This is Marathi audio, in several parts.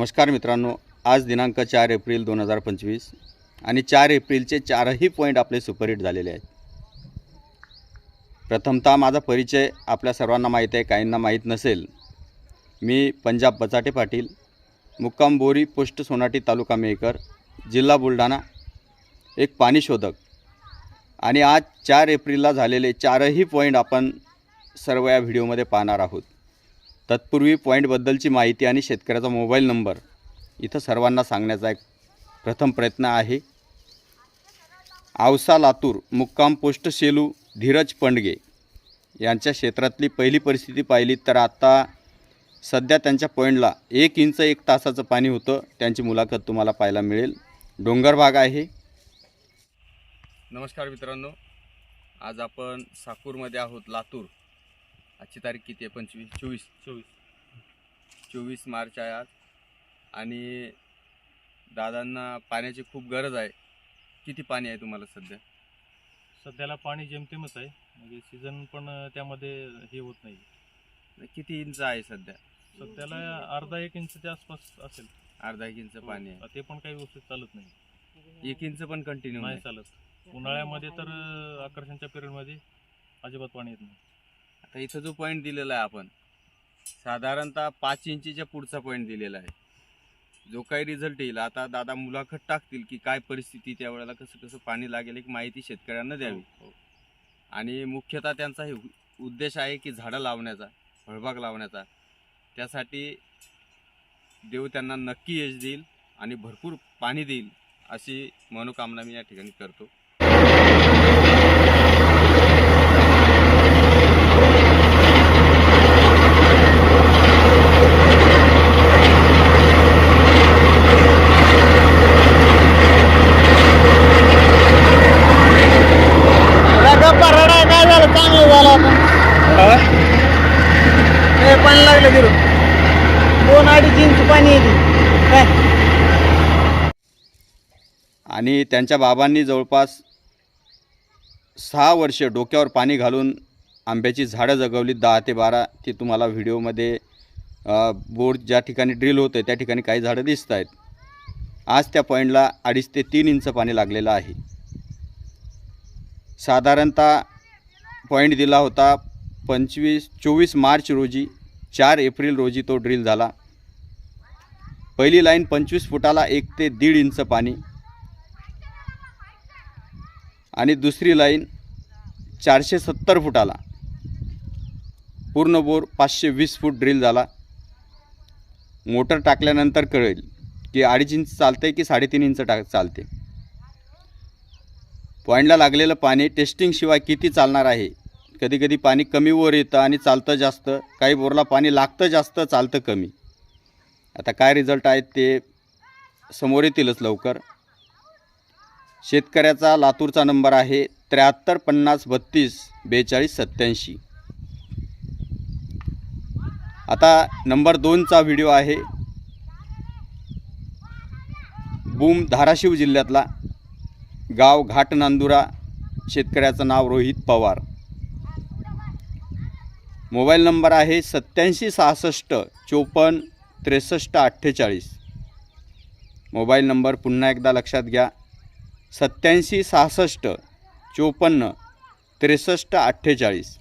नमस्कार मित्रांनो आज दिनांक चार एप्रिल दोन हजार पंचवीस आणि चार एप्रिलचे चारही पॉईंट आपले सुपरहिट झालेले आहेत. प्रथमतः माझा परिचय आपल्या सर्वांना माहीत आहे काहींना माहीत नसेल. मी पंजाब बचाटे पाटील मुक्काम बोरी पोस्ट सोनाटी तालुका मेकर जिल्हा बुलढाणा एक पाणी शोधक. आणि आज चार एप्रिलला झालेले चारही पॉईंट आपण सर्व या व्हिडिओमध्ये पाहणार आहोत. तत्पूर्वी पॉईंटबद्दलची माहिती आणि शेतकऱ्याचा मोबाईल नंबर इथं सर्वांना सांगण्याचा एक प्रथम प्रयत्न आहे. आवसा लातूर मुक्काम पोस्ट शेलू धीरज पंडगे यांच्या क्षेत्रातली पहिली परिस्थिती पाहिली तर आता सध्या त्यांच्या पॉईंटला एक इंच एक तासाचं पाणी होतं. त्यांची मुलाखत तुम्हाला पाहायला मिळेल. डोंगर भाग आहे. नमस्कार मित्रांनो. आज आपण साकूरमध्ये आहोत लातूर. आजची तारीख किती आहे? पंचवीस चोवीस. चोवीस. चोवीस मार्च आहे आज. आणि दादांना पाण्याची खूप गरज आहे. किती पाणी आहे तुम्हाला सध्या? सध्याला पाणी जेमतेमच आहे. म्हणजे सीझन पण त्यामध्ये हे होत नाही. किती इंच आहे सध्या? सध्याला अर्धा एक इंचच्या आसपास असेल. अर्धा एक इंच पाणी आहे. ते पण काही व्यवस्थित चालत नाही. एक इंच पण कंटिन्यू नाही चालत. उन्हाळ्यामध्ये तर आकर्षणच्या पिरियडमध्ये अजिबात पाणी येत नाही. आता इथं जो पॉईंट दिलेला आहे आपण साधारणतः पाच इंचीच्या पुढचा पॉईंट दिलेला आहे. जो काही रिझल्ट येईल आता दादा मुलाखत टाकतील की काय परिस्थिती त्यावेळेला कसं कसं पाणी लागेल एक माहिती शेतकऱ्यांना द्यावी. हो. आणि मुख्यतः त्यांचा हे उद्देश आहे की झाडं लावण्याचा फळबाग लावण्याचा. त्यासाठी देव त्यांना नक्की यश देईल आणि भरपूर पाणी देईल अशी मनोकामना मी या ठिकाणी करतो गप्पा रडाय काय झालं चांगलं झालं आता हे पाणी लागलं फिरून दोन अडीच इंच पाणी येते. काय? आणि त्यांच्या बाबांनी जवळपास सहा वर्ष डोक्यावर पाणी घालून आंब्याची झाडं जगवली दहा ते बारा ती तुम्हाला व्हिडिओमध्ये बोर्ड ज्या ठिकाणी ड्रिल होतं त्या ठिकाणी काही झाडं दिसत आहेत आज त्या पॉईंटला अडीच ते तीन इंच पाणी लागलेलं आहे. साधारणतः पॉईंट दिला होता पंचवीस चोवीस मार्च रोजी चार एप्रिल रोजी तो ड्रिल झाला. पहिली लाईन पंचवीस फुटाला एक ते दीड इंच पाणी. आणि दुसरी लाईन चारशे सत्तर फुटाला. पूर्ण बोर पाचशे वीस फूट ड्रिल झाला. मोटर टाकल्यानंतर कळेल की अडीच इंच चालते की साडेतीन इंच टाक चालते. पॉईंटला लागलेलं पाणी टेस्टिंगशिवाय किती चालणार आहे? कधी कधी पाणी कमी वर येतं आणि चालतं जास्त. काही बोरला पाणी लागतं जास्त चालतं कमी. आता काय रिझल्ट आहेत ते समोर येतीलच लवकर. शेतकऱ्याचा लातूरचा नंबर आहे त्र्याहत्तर पन्नास बत्तीस बेचाळीस सत्याऐंशी आता नंबर दोनचा व्हिडिओ आहे. बूम धाराशिव जिल्ह्यातला. गाव घाट नांदुरा. शेतकऱ्याचं नाव रोहित पवार. मोबाईल नंबर आहे सत्याऐंशी सहासष्ट चोपन्न त्रेसष्ट अठ्ठेचाळीस. मोबाईल नंबर पुन्हा एकदा लक्षात घ्या. सत्याऐंशी सहासष्ट चोपन्न त्रेसष्ट अठ्ठेचाळीस.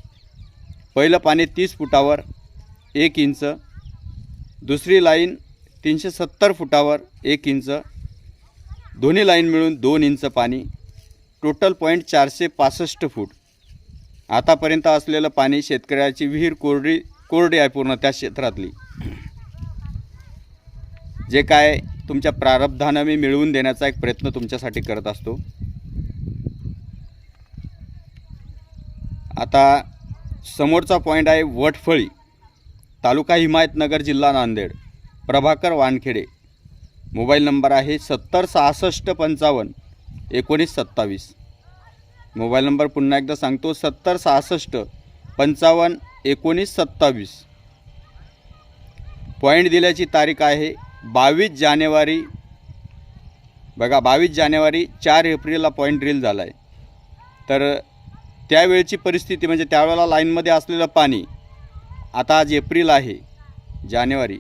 पहिलं पाणी तीस फुटावर एक इंच. दुसरी लाईन तीनशे सत्तर फुटावर एक इंच. दोन्ही लाईन मिळून दोन इंच पाणी. टोटल पॉईंट चारशे पासष्ट फूट. आतापर्यंत असलेलं पाणी शेतकऱ्याची विहीर कोरडी कोरडी आहे पूर्ण त्या क्षेत्रातली. जे काय तुमच्या प्रारब्धानं मी मिळवून देण्याचा एक प्रयत्न तुमच्यासाठी करत असतो. आता समोरचा पॉईंट आहे वटफळी तालुका हिमायतनगर जिल्हा नांदेड. प्रभाकर वानखेडे. मोबाईल नंबर आहे सत्तर सहासष्ट पंचावन्न एकोणीस सत्तावीस. मोबाईल नंबर पुन्हा एकदा सांगतो सत्तर सहासष्ट पंचावन्न एकोणीस सत्तावीस. पॉईंट दिल्याची तारीख आहे बावीस जानेवारी. बघा बावीस जानेवारी चार एप्रिलला पॉईंट ड्रिल झाला आहे तर त्यावेळची परिस्थिती म्हणजे त्यावेळेला लाईनमध्ये असलेलं पाणी आता आज एप्रिल आहे जानेवारी.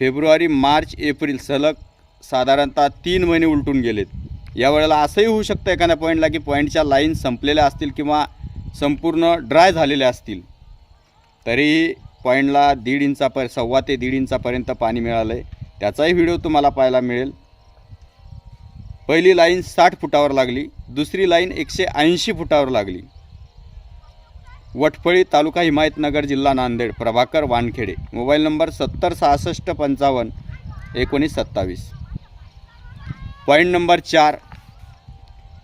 फेब्रुवारी मार्च एप्रिल सलग साधारणतः तीन महिने उलटून गेलेत. यावेळेला असंही होऊ शकतं एखाद्या पॉईंटला की पॉईंटच्या लाईन संपलेल्या असतील किंवा संपूर्ण ड्राय झालेल्या असतील. तरीही पॉईंटला दीड इंचापर सव्वा ते दीड इंचापर्यंत पाणी मिळालं आहे त्याचाही व्हिडिओ तुम्हाला पाहायला मिळेल. पहिली लाईन साठ फुटावर लागली दुसरी लाईन एकशे ऐंशी फुटावर लागली. वटफळी तालुका हिमायतनगर जिल्हा नांदेड प्रभाकर वानखेडे. मोबाईल नंबर सत्तर सहासष्ट पंचावन्न एकोणीस सत्तावीस. पॉईंट नंबर चार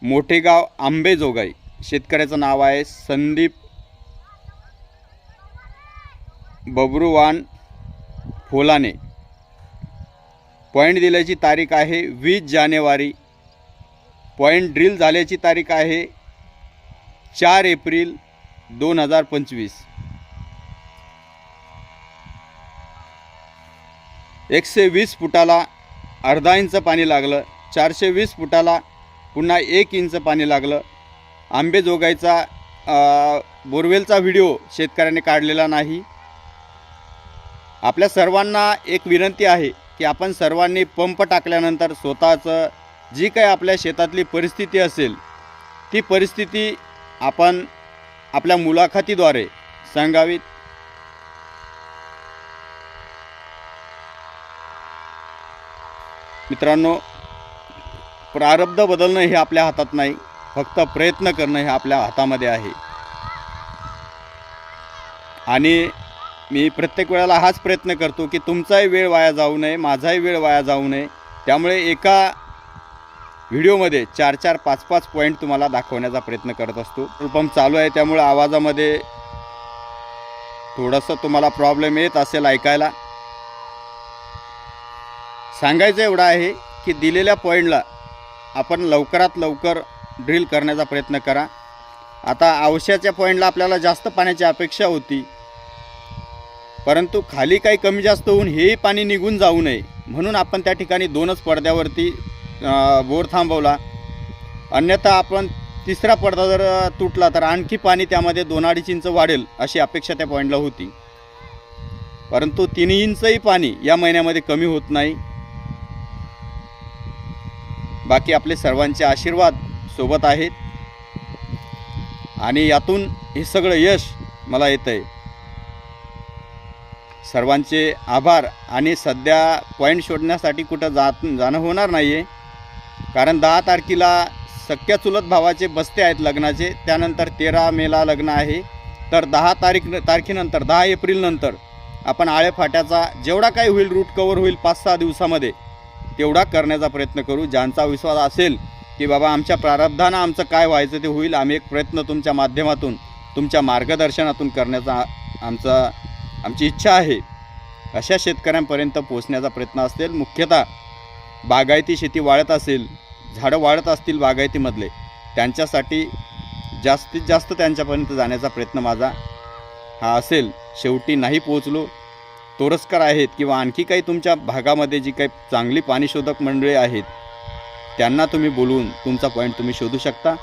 मोठेगाव आंबेजोगाई शेतकऱ्याचं नाव आहे संदीप बबरुवान फोलाने. पॉईंट दिल्याची तारीख आहे वीस जानेवारी. पॉईंट ड्रिल झाल्याची तारीख आहे चार एप्रिल दोन हजार पंचवीस. एकशे वीस फुटाला अर्धा इंच पाणी लागलं. चारशे वीस फुटाला पुन्हा एक इंच पाणी लागलं. आंबेजोगाईचा बोरवेलचा व्हिडिओ शेतकऱ्याने काढलेला नाही. आपल्या सर्वांना एक विनंती आहे की आपण सर्वांनी पंप टाकल्यानंतर स्वतःचं जी काही आपल्या शेतातली परिस्थिती असेल ती परिस्थिती आपण आपल्या मुलाखतीद्वारे सांगावीत. मित्रांनो प्रारब्ध बदलणं हे आपल्या हातात नाही फक्त प्रयत्न करणं हे आपल्या हातामध्ये आहे. आणि मी प्रत्येक वेळेला हाच प्रयत्न करतो की तुमचाही वेळ वाया जाऊ नये माझाही वेळ वाया जाऊ नये. त्यामुळे एका व्हिडिओमध्ये चार चार पाच पाच पॉईंट तुम्हाला दाखवण्याचा प्रयत्न करत असतो. पेट्रोल पंप चालू आहे त्यामुळे आवाजामध्ये थोडंसं तुम्हाला प्रॉब्लेम येत असेल ऐकायला. सांगायचं एवढं आहे की दिलेल्या पॉईंटला आपण लवकरात लवकर ड्रिल करण्याचा प्रयत्न करा. आता आवश्याच्या पॉईंटला आपल्याला जास्त पाण्याची अपेक्षा होती. परंतु खाली काही कमी जास्त होऊन हेही पाणी निघून जाऊ नये. म्हणून आपण त्या ठिकाणी दोनच पडद्यावरती बोर थांबवला. अन्यथा आपण तिसरा पडदा जर तुटला तर आणखी पाणी त्यामध्ये दोन अडीच इंच वाढेल अशी अपेक्षा त्या पॉईंटला होती. परंतु तीन इंचही पाणी या महिन्यामध्ये कमी होत नाही. बाकी आपले सर्वांचे आशीर्वाद सोबत आहेत. आणि यातून हे सगळं यश मला येतं आहे सर्वांचे आभार. आणि सध्या पॉईंट शोधण्यासाठी कुठं जात जाणं होणार नाही आहे कारण दहा तारखेला सख्या चुलत भावाचे बसते आहेत लग्नाचे. त्यानंतर तेरा मेला लग्न आहे. तर दहा तारीख तारखेनंतर दहा एप्रिलनंतर आपण आळेफाट्याचा जेवढा काही होईल रूट कवर होईल पाच सहा दिवसामध्ये तेवढा करण्याचा प्रयत्न करू. ज्यांचा विश्वास असेल की बाबा आमच्या प्रारब्धानं आमचं काय व्हायचं ते होईल आम्ही एक प्रयत्न तुमच्या माध्यमातून तुमच्या मार्गदर्शनातून करण्याचा आमचा आमची इच्छा आहे. अशा शेतकऱ्यांपर्यंत पोचण्याचा प्रयत्न असेल मुख्यतः बागायती शेती वाढत असेल झाडं वाढत असतील बागायतीमधले त्यांच्यासाठी जास्तीत जास्त त्यांच्यापर्यंत जाण्याचा प्रयत्न माझा हा असेल. शेवटी नाही पोचलो तोरस्कर आहेत किंवा आणखी काही तुमच्या भागामध्ये जी काही चांगली पाणीशोधक मंडळी आहेत त्यांना तुम्ही बोलवून तुमचा पॉईंट तुम्ही शोधू शकता.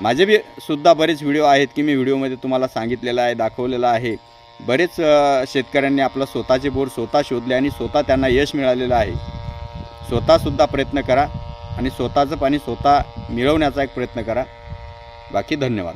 माझे बी सुद्धा बरेच व्हिडिओ आहेत की मी व्हिडिओमध्ये तुम्हाला सांगितलेला आहे दाखवलेलं आहे. बरेच शेतकऱ्यांनी आपलं स्वतःचे बोर स्वतः शोधले आणि स्वतः त्यांना यश मिळालेलं आहे. स्वतःसुद्धा प्रयत्न करा आणि स्वतःचं पाणी स्वतः मिळवण्याचा एक प्रयत्न करा. बाकी धन्यवाद.